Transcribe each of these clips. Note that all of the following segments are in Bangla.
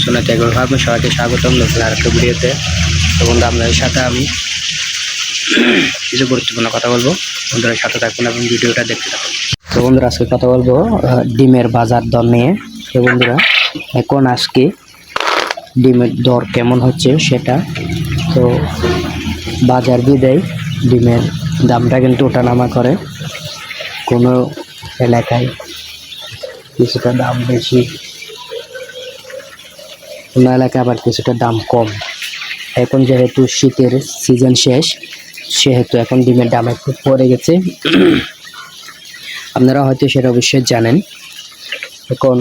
সোনাতে একবার ভাববেন সবাইকে স্বাগতম নতুন আর একটা ভিডিওতে। তো বন্ধু, আপনাদের সাথে আমি কিছু গুরুত্বপূর্ণ কথা বলব। বন্ধুরা, সাথে থাকুন এবং ভিডিওটা দেখতে থাকুন। তো বন্ধুরা, আজকে কথা বলব ডিমের বাজার দর নিয়ে। তো বন্ধুরা, এখন আজকে ডিমের দর কেমন হচ্ছে সেটা। তো বাজার বিদায়, ডিমের দামটা কিন্তু ওঠানামা করে। কোনো এলাকায় কিছুটা দাম বেশি কোনো এলাকায় আবার কিছুটা দাম কম। এখন যেহেতু শীতের সিজন শেষ, সেহেতু এখন ডিমের দাম একটু পড়ে গেছে। আপনারা হয়তো সেটা অবশ্যই জানেন। এখন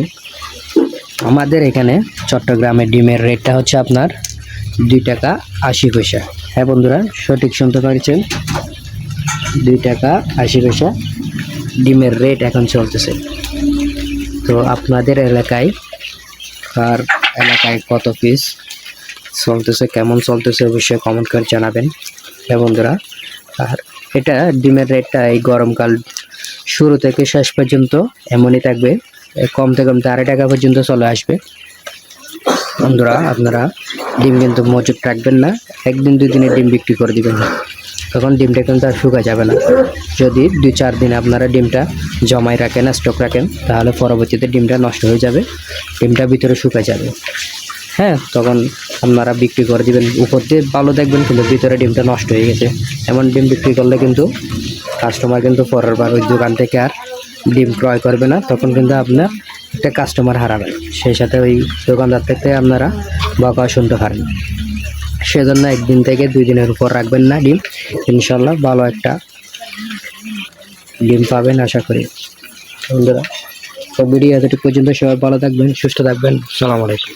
আমাদের এখানে চট্টগ্রামে ডিমের রেটটা হচ্ছে আপনার দুই টাকা আশি পয়সা। হ্যাঁ বন্ধুরা, সঠিক শুনতে পারছেন? দুই টাকা আশি পয়সা ডিমের রেট এখন চলতেছে। তো আপনাদের এলাকায় আর এলাকায় কত পিস চলতেছে, কেমন চলতেছে অবশ্যই কমেন্ট করে জানাবেন। হ্যাঁ বন্ধুরা, আর এটা ডিমের রেটটা এই গরমকাল শুরু থেকে শেষ পর্যন্ত এমনই থাকবে, এ কমতে কমতে আড়াই টাকা পর্যন্ত চলে আসবে। বন্ধুরা, আপনারা ডিম কিন্তু মজুত রাখবেন না, একদিন দুই দিনে ডিম বিক্রি করে দিবেন। তখন ডিমটা কিন্তু আর শুকা যাবে না। যদি দুই চার দিন আপনারা ডিমটা জমায় রাখেন স্টক রাখেন, তাহলে পরবর্তীতে ডিমটা নষ্ট হয়ে যাবে, ডিমটা ভিতরে শুকা যাবে। হ্যাঁ তখন আপনারা বিক্রি করে দিবেন। উপর দিয়ে ভালো দেখবেন, কিন্তু ভিতরে ডিমটা নষ্ট হয়ে গেছে। এমন ডিম বিক্রি করলে কিন্তু কাস্টমার কিন্তু পরের বার ওই দোকান থেকে আর ডিম ক্রয় করবে না। তখন কিন্তু আপনার একটা কাস্টমার হারাবেন সেই সাথে ওই দোকানদার থেকে আপনারা বকা শুনতে পারেন। সেজন্য একদিন থেকে দুই দিনের উপর রাখবেন না ডিম। ইনশাল্লাহ ভালো একটা ডিম পাবেন আশা করি। বন্ধুরা, তো ভিডিও এতটুকু পর্যন্ত সবাই ভালো থাকবেন, সুস্থ থাকবেন। সালাম আলাইকুম।